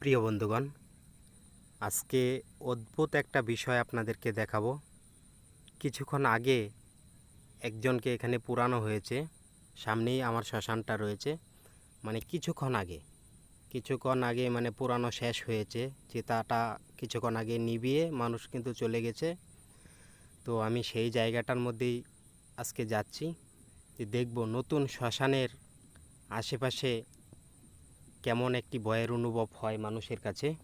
প্রিয় বন্ধুগণ, আজকে অদ্ভুত একটা বিষয় আপনাদেরকে দেখাবো। কিছুক্ষণ আগে একজনকে এখানে পুরানো হয়েছে, সামনেই আমার শ্মশানটা রয়েছে। মানে কিছুক্ষণ আগে কিছুক্ষণ আগে মানে পুরানো শেষ হয়েছে, চিতাটা কিছুক্ষণ আগে নিভিয়ে মানুষ কিন্তু চলে গেছে। তো আমি সেই জায়গাটার মধ্যেই আজকে যাচ্ছি যে দেখব নতুন শ্মশানের আশেপাশে কেমন একটি ভয়ের অনুভব হয় মানুষের কাছে?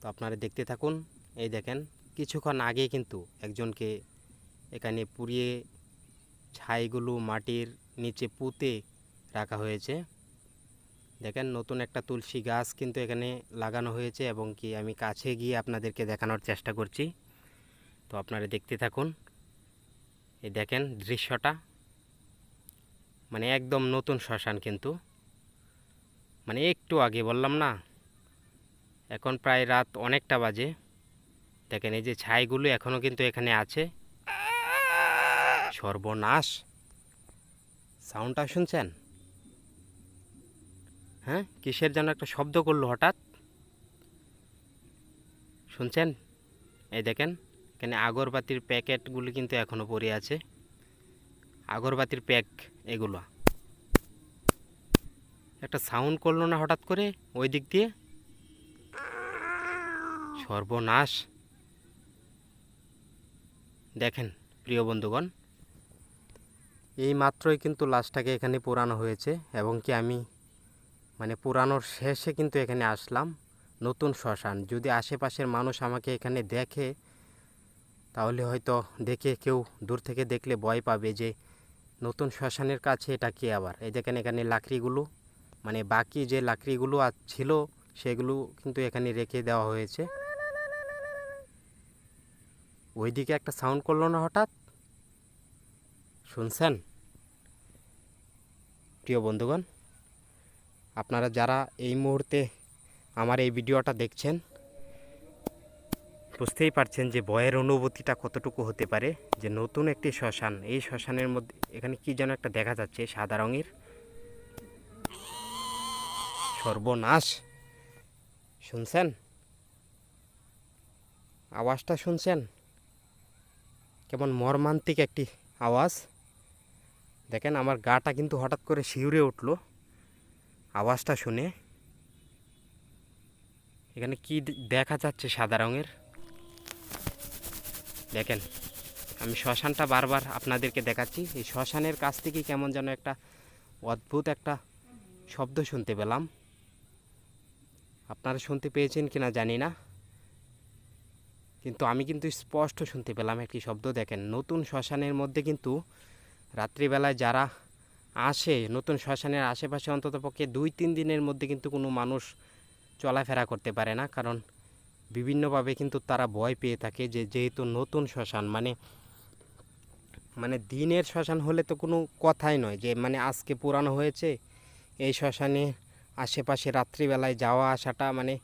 তো আপনারা দেখতে থাকুন। এই দেখেন, কিছুক্ষণ আগে কিন্তু একজনকে এখানে পুড়িয়ে ছাইগুলো মাটির নিচে পুঁতে রাখা হয়েছে। দেখেন, নতুন একটা তুলসী গাছ কিন্তু এখানে লাগানো হয়েছে এবং কি আমি কাছে গিয়ে আপনাদেরকে দেখানোর চেষ্টা করছি। তো আপনারা দেখতে থাকুন। এই দেখেন দৃশ্যটা। মানে একদম নতুন শ্মশান কিন্তু। মানে একটু আগে বললাম না? এখন প্রায় রাত অনেকটা বাজে। দেখেন এই যে ছাইগুলো এখনও কিন্তু এখানে আছে। সর্বনাশ! সাউন্ডটা শুনছেন? হ্যাঁ? কিসের যেন একটা শব্দ করল হঠাৎ? শুনছেন? এই দেখেন, এখানে আগরবাতির প্যাকেটগুলো কিন্তু এখনও পড়ে আছে। আগরবাতির প্যাক এগুলো। একটা সাউন্ড করল না হঠাৎ করে? ওই দিক দিয়ে? সর্বনাশ। দেখেন, প্রিয় বন্ধুগণ, এই মাত্রই কিন্তু লাশটাকে এখানে পুরানো হয়েছে এবং কি আমি মানে পুরানোর শেষে কিন্তু এখানে আসলাম নতুন শ্মশান। যদি আশেপাশের মানুষ আমাকে এখানে দেখে, তাহলে হয়তো দেখে কেউ দূর থেকে দেখলে ভয় পাবে যে, নতুন শ্মশানের কাছে এটা কি আবার? এই দেখেন এখানে লাকড়িগুলো। মানে বাকি যে লাকড়িগুলো ছিল, সেগুলো কিন্তু এখানে রেখে দেওয়া হয়েছে। ওইদিকে একটা সাউন্ড করল না হঠাৎ? শুনছেন? প্রিয় বন্ধুগণ, আপনারা যারা এই মুহূর্তে আমার এই ভিডিওটা দেখছেন, বুঝতেই পারছেন যে বয়ের অনুভূতিটা কতটুকু হতে পারে, যে নতুন একটি শ্মশান। এই শ্মশানের মধ্যে এখানে কি যেন একটা দেখা যাচ্ছে, সাদা রঙের। সর্বনাশ। শুনছেন? আওয়াজটা শুনছেন? কেমন মর্মান্তিক একটি আওয়াজ। দেখেন, আমার গাটা কিন্তু হঠাৎ করে শিউরে উঠল। আওয়াজটা শুনে। এখানে কি দেখা যাচ্ছে সাদা রঙের? দেখেন, আমি শ্মশানটা বারবার আপনাদেরকে দেখাচ্ছি। এই শ্মশানের কাছ থেকে কেমন যেন একটা অদ্ভুত একটা শব্দ শুনতে পেলাম। আপনারা শুনতে পেয়েছেন কিনা জানি না। কিন্তু আমি কিন্তু স্পষ্ট শুনতে পেলাম একটি শব্দ দেখেন। নতুন শ্মশানের মধ্যে কিন্তু রাত্রিবেলায় যারা আসে, নতুন শ্মশানের আশেপাশে অন্ততপক্ষে দুই তিন দিনের মধ্যে কিন্তু কোনো মানুষ চলাফেরা করতে পারে না। কারণ বিভিন্নভাবে কিন্তু তারা ভয় পেয়ে থাকে যে যেহেতু নতুন শ্মশান মানে মানে দিনের শ্মশান হলে তো কোনো কথাই নয় যে মানে আজকে পুরানো হয়েছে, এই শ্মশানে আশেপাশে রাত্রিবেলায় যাওয়া আসাটা মানে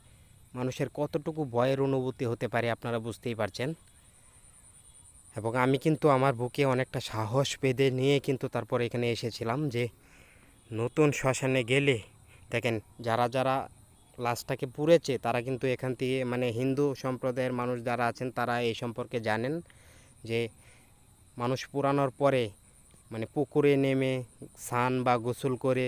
মানুষের কতটুকু ভয়ের অনুভূতি হতে পারে আপনারা বুঝতেই পারছেন। এবং আমি কিন্তু আমার বুকে অনেকটা সাহস বেঁধে নিয়ে কিন্তু তারপর এখানে এসেছিলাম যে নতুন শ্মশানে গেলে, দেখেন যারা যারা লাশটাকে পুড়েছে তারা কিন্তু এখান থেকে মানে হিন্দু সম্প্রদায়ের মানুষ যারা আছেন তারা এই সম্পর্কে জানেন যে মানুষ পুরানোর পরে মানে পুকুরে নেমে স্নান বা গোসল করে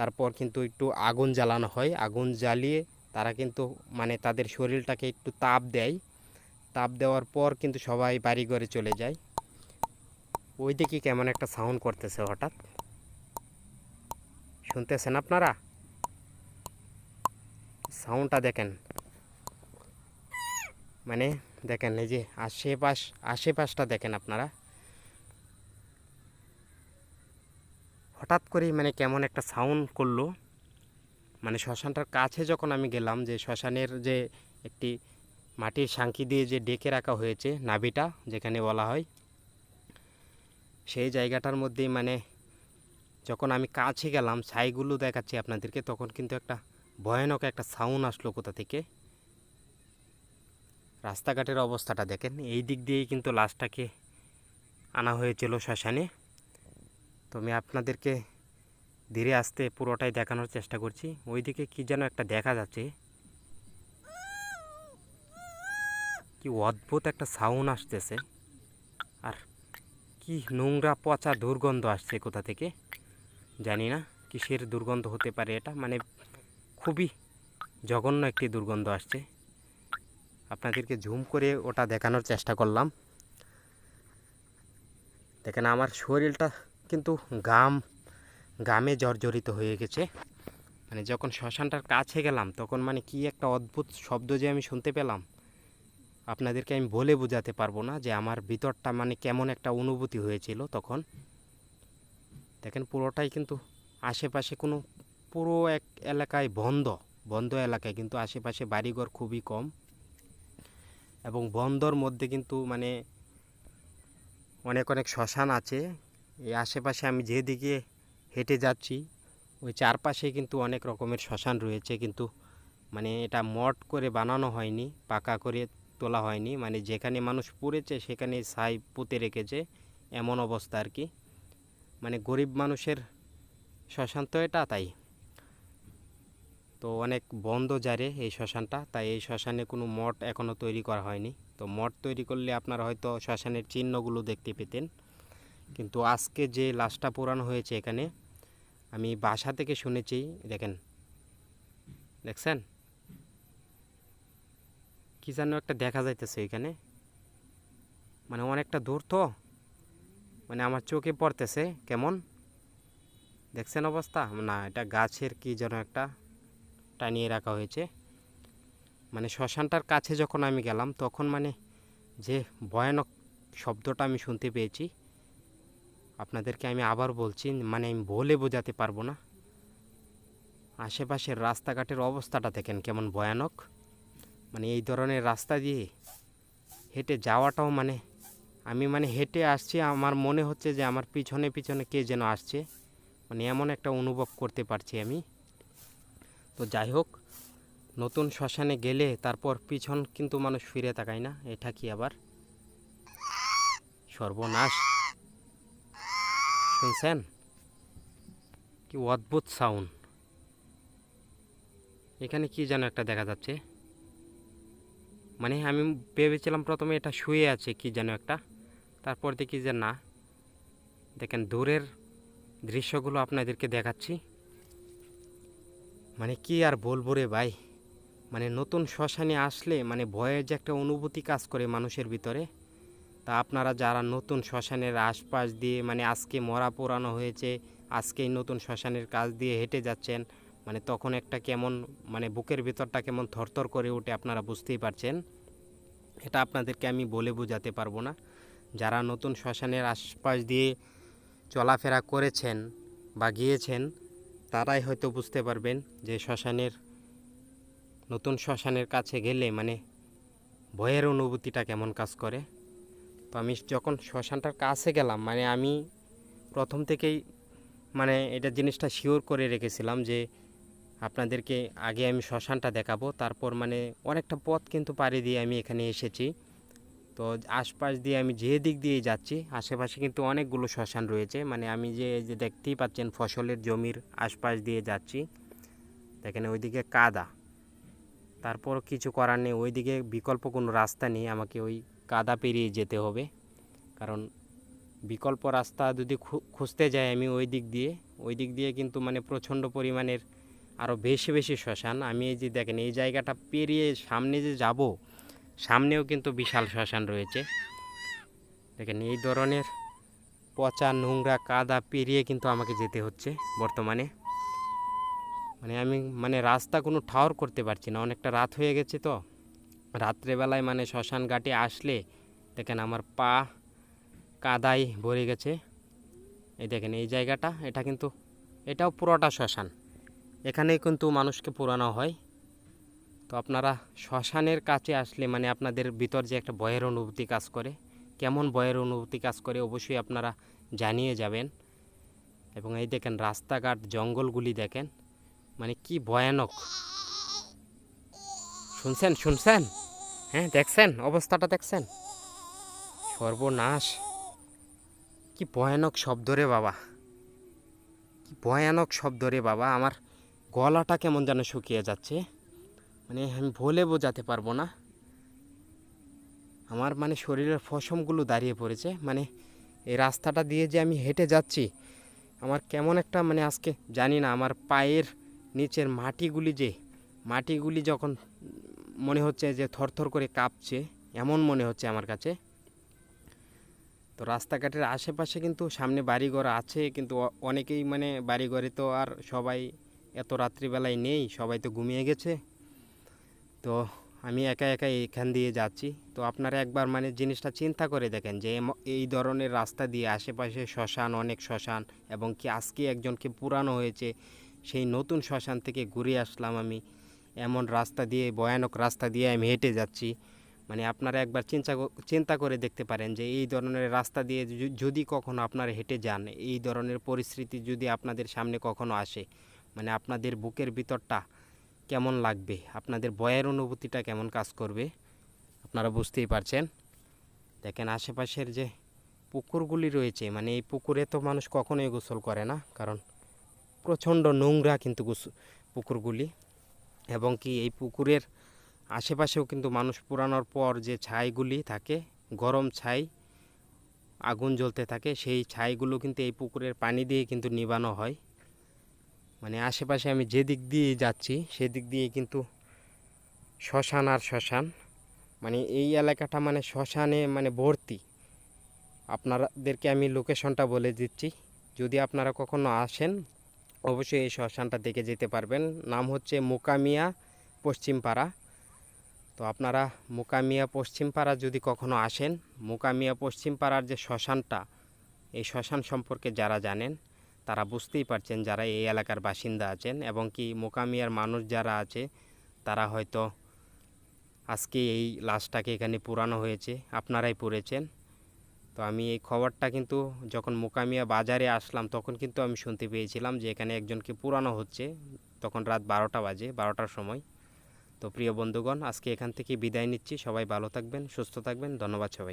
তারপর কিন্তু একটু আগুন জ্বালানো হয়। আগুন জ্বালিয়ে তারা কিন্তু মানে তাদের শরীরটাকে একটু তাপ দেয়। তাপ দেওয়ার পর কিন্তু সবাই বাড়ি ঘরে চলে যায়। ওই দিকে কেমন একটা সাউন্ড করতেছে হঠাৎ। শুনতেছেন আপনারা? সাউন্ডটা দেখেন। মানে দেখেন এই যে আশেপাশ, আশেপাশটা দেখেন আপনারা। হঠাৎ করেই মানে কেমন একটা সাউন্ড করল। মানে শ্মশানটার কাছে যখন আমি গেলাম যে শ্মশানের যে একটি মাটির সাংকি দিয়ে যে ডেকে রাখা হয়েছে নাভিটা, যেখানে বলা হয়, সেই জায়গাটার মধ্যেই মানে যখন আমি কাছে গেলাম, ছাইগুলো দেখাচ্ছি আপনাদেরকে, তখন কিন্তু একটা ভয়ানক একটা সাউন্ড আসলো কোথা থেকে। রাস্তাঘাটের অবস্থাটা দেখেন, এই দিক দিয়েই কিন্তু লাশটাকে আনা হয়েছিল শ্মশানে। তো আমি আপনাদেরকে ধীরে আসতে পুরোটাই দেখানোর চেষ্টা করছি। ওইদিকে কি যেন একটা দেখা যাচ্ছে। কি অদ্ভুত একটা সাউন্ড আসতেছে। আর কি নোংরা পচা দুর্গন্ধ আসছে কোথা থেকে? জানি না, কিসের দুর্গন্ধ হতে পারে এটা? মানে খুবই জঘন্য একটি দুর্গন্ধ আসছে। আপনাদেরকে ঝুম করে ওটা দেখানোর চেষ্টা করলাম। দেখেন, আমার শরীরটা কিন্তু গাম, গামে জর্জরিত হয়ে গেছে। মানে যখন শ্মশানটার কাছে গেলাম, তখন মানে কি একটা অদ্ভুত শব্দ যে আমি শুনতে পেলাম। আপনাদেরকে আমি বলে বোঝাতে পারব না যে আমার ভিতরটা মানে কেমন একটা অনুভূতি হয়েছিল তখন। দেখেন, পুরোটাই কিন্তু আশেপাশে কোনো পুরো এক এলাকায় বন্ধ বন্ধ এলাকায় কিন্তু আশেপাশে বাড়িঘর খুবই কম। এবং বন্ধর মধ্যে কিন্তু মানে অনেক অনেক শ্মশান আছে। এই আশেপাশে আমি যেদিকে হেঁটে যাচ্ছি, ওই চারপাশে কিন্তু অনেক রকমের শ্মশান রয়েছে কিন্তু মানে এটা মঠ করে বানানো হয়নি, পাকা করে তোলা হয়নি। মানে যেখানে মানুষ পড়েছে সেখানে ছাই পুঁতে রেখেছে, এমন অবস্থা আর কি। মানে গরিব মানুষের শ্মশান তো এটা তাই। তো অনেক বন্ধ জারে এই শ্মশানটা, তাই এই শ্মশানে কোনো মঠ এখনও তৈরি করা হয়নি। তো মঠ তৈরি করলে আপনারা হয়তো শ্মশানের চিহ্নগুলো দেখতে পেতেন। কিন্তু আজকে যে লাশটা পোড়ানো হয়েছে এখানে, আমি বাসা থেকে শুনেছি, দেখেন। দেখছেন? কি যেন একটা দেখা যাইতেছে এখানে। মানে অনেকটা দূর তো। মানে আমার চোখে পড়তেছে, কেমন? দেখছেন অবস্থা? না, এটা গাছের কি যেন একটা টানিয়ে রাখা হয়েছে। মানে শ্মশানটার কাছে যখন আমি গেলাম, তখন মানে যে ভয়ানক শব্দটা আমি শুনতে পেয়েছি আপনাদেরকে আমি আবার বলছি মানে আমি বলে বোঝাতে পারব না। আশেপাশের রাস্তাঘাটের অবস্থাটা দেখেন কেমন ভয়ানক। মানে এই ধরনের রাস্তা দিয়ে হেঁটে যাওয়াটাও মানে আমি মানে হেঁটে আসছি, আমার মনে হচ্ছে যে আমার পিছনে পিছনে কে যেন আসছে। মানে এমন একটা অনুভব করতে পারছি আমি। তো যাই হোক, নতুন শ্মশানে গেলে তারপর পিছন কিন্তু মানুষ ফিরে তাকায় না, এটা কি আবার? সর্বনাশ। শুনছেন? কি অদ্ভুত সাউন্ড এখানে কি যেন একটা দেখা যাচ্ছে। মানে আমি ভেবেছিলাম প্রথমে এটা শুয়ে আছে কি যেন একটা। তারপর দেখি যে না। দেখেন দূরের দৃশ্যগুলো আপনাদেরকে দেখাচ্ছি। মানে কি আর বলব রে ভাই? মানে নতুন শ্মশানে আসলে মানে ভয়ের যে একটা অনুভূতি কাজ করে মানুষের ভিতরে। তা আপনারা যারা নতুন শ্মশানের আশপাশ দিয়ে মানে আজকে মরা পোড়ানো হয়েছে, আজকেই নতুন শ্মশানের কাজ দিয়ে হেঁটে যাচ্ছেন মানে তখন একটা কেমন মানে বুকের ভিতরটা কেমন থরথর করে ওঠে আপনারা বুঝতেই পারছেন। এটা আপনাদেরকে আমি বলে বোঝাতে পারব না। যারা নতুন শ্মশানের আশপাশ দিয়ে চলাফেরা করেছেন বা গিয়েছেন, তারাই হয়তো বুঝতে পারবেন যে শ্মশানের, নতুন শ্মশানের কাছে গেলে মানে ভয়ের অনুভূতিটা কেমন কাজ করে। তো আমি যখন শ্মশানটার কাছে গেলাম মানে আমি প্রথম থেকেই মানে এটা জিনিসটা শিওর করে রেখেছিলাম যে আপনাদেরকে আগে আমি শ্মশানটা দেখাবো। তারপর মানে অনেকটা পথ কিন্তু পাড়ি দিয়ে আমি এখানে এসেছি। তো আশপাশ দিয়ে আমি যে দিক দিয়ে যাচ্ছি, আশেপাশে কিন্তু অনেকগুলো শ্মশান রয়েছে। মানে আমি যে যে দেখতেই পাচ্ছেন ফসলের জমির আশপাশ দিয়ে যাচ্ছি। দেখেন ওইদিকে কাদা। তারপর কিছু করার নেই, ওইদিকে বিকল্প কোনো রাস্তা নেই। আমাকে ওই কাদা পেরিয়ে যেতে হবে। কারণ বিকল্প রাস্তা যদি খুঁজতে যাই আমি ওই দিক দিয়ে, ওই দিক দিয়ে কিন্তু মানে প্রচণ্ড পরিমাণের আরও বেশি বেশি শ্মশান। আমি এই যে দেখেন, এই জায়গাটা পেরিয়ে সামনে যে যাব, সামনেও কিন্তু বিশাল শ্মশান রয়েছে। দেখেন, এই ধরনের পচা, নোংরা, কাদা পেরিয়ে কিন্তু আমাকে যেতে হচ্ছে বর্তমানে। মানে আমি মানে রাস্তা কোনো ঠাওর করতে পারছি না। অনেকটা রাত হয়ে গেছে তো। রাত্রেবেলায় মানে শ্মশান ঘাটে আসলে দেখেন আমার পা কাদায় ভরে গেছে। এই দেখেন এই জায়গাটা, এটা কিন্তু এটাও পুরোটা শ্মশান। এখানেই কিন্তু মানুষকে পুরানো হয়। তো আপনারা শ্মশানের কাছে আসলে মানে আপনাদের ভিতর যে একটা ভয়ের অনুভূতি কাজ করে, কেমন ভয়ের অনুভূতি কাজ করে অবশ্যই আপনারা জানিয়ে যাবেন। এবং এই দেখেন রাস্তাঘাট, জঙ্গলগুলি দেখেন মানে কি ভয়ানক। শুনছেন শুনছেন? হ্যাঁ দেখছেন, অবস্থাটা দেখছেন? সর্বনাশ। কি ভয়ানক শব্দ রে বাবা। কি ভয়ানক শব্দ রে বাবা, আমার গলাটা কেমন যেন শুকিয়ে যাচ্ছে। মানে আমি বলে বোঝাতে পারব না। আমার মানে শরীরের ফসমগুলো দাঁড়িয়ে পড়েছে। মানে এই রাস্তাটা দিয়ে যে আমি হেঁটে যাচ্ছি, আমার কেমন একটা মানে আজকে জানি না, আমার পায়ের নিচের মাটিগুলি যে, মাটিগুলি যখন মনে হচ্ছে যে থরথর করে কাঁপছে, এমন মনে হচ্ছে আমার কাছে। তো রাস্তাঘাটের আশেপাশে কিন্তু সামনে বাড়িঘর আছে, কিন্তু অনেকেই মানে বাড়িঘরে তো আর সবাই এত রাত্রিবেলায় নেই, সবাই তো ঘুমিয়ে গেছে। তো আমি একা একা এখান দিয়ে যাচ্ছি। তো আপনারা একবার মানে জিনিসটা চিন্তা করে দেখেন যে এই ধরনের রাস্তা দিয়ে আশেপাশে শ্মশান, অনেক শ্মশান, এবং কি আজকে একজনকে পুরানো হয়েছে, সেই নতুন শ্মশান থেকে ঘুরে আসলাম আমি। এমন রাস্তা দিয়ে, ভয়ানক রাস্তা দিয়ে আমি হেঁটে যাচ্ছি। মানে আপনারা একবার চিন্তা চিন্তা করে দেখতে পারেন যে এই ধরনের রাস্তা দিয়ে যদি কখনো আপনারা হেঁটে যান, এই ধরনের পরিস্থিতি যদি আপনাদের সামনে কখনো আসে মানে আপনাদের বুকের ভিতরটা কেমন লাগবে? আপনাদের ভয়ের অনুভূতিটা কেমন কাজ করবে? আপনারা বুঝতেই পারছেন। দেখেন আশেপাশের যে পুকুরগুলি রয়েছে মানে এই পুকুরে তো মানুষ কখনোই গোসল করে না, কারণ প্রচণ্ড নোংরা কিন্তু পুকুরগুলি। এবং কি এই পুকুরের আশেপাশেও কিন্তু মানুষ পুরানোর পর যে ছাইগুলি থাকে, গরম ছাই, আগুন জ্বলতে থাকে, সেই ছাইগুলো কিন্তু এই পুকুরের পানি দিয়ে কিন্তু নিবানো হয়। মানে আশেপাশে আমি যে দিক দিয়ে যাচ্ছি, সেদিক দিয়ে কিন্তু শ্মশান আর শ্মশান। মানে এই এলাকাটা মানে শ্মশানে মানে ভর্তি। আপনাদেরকে আমি লোকেশনটা বলে দিচ্ছি। যদি আপনারা কখনো আসেন অবশ্যই এই শ্মশানটা দেখে যেতে পারবেন। নাম হচ্ছে মোকামিয়া পশ্চিমপাড়া। তো আপনারা মোকামিয়া পশ্চিমপাড়া যদি কখনো আসেন, মোকামিয়া পশ্চিমপাড়ার যে শ্মশানটা, এই শ্মশান সম্পর্কে যারা জানেন, তারা বুঝতেই পারছেন যারা এই এলাকার বাসিন্দা আছেন এবং কি মোকামিয়ার মানুষ যারা আছে, তারা হয়তো আজকে এই লাশটাকে এখানে পুরানো হয়েছে, আপনারাই পড়েছেন তো আমি এই খবরটা কিন্তু যখন মোকামিয়া বাজারে আসলাম, তখন কিন্তু আমি শুনতে পেয়েছিলাম যে এখানে একজনকে পুরানো হচ্ছে। তখন রাত বারোটা বাজে, বারোটার সময়। তো প্রিয় বন্ধুগণ, আজকে এখান থেকে বিদায় নিচ্ছি। সবাই ভালো থাকবেন, সুস্থ থাকবেন। ধন্যবাদ সবাই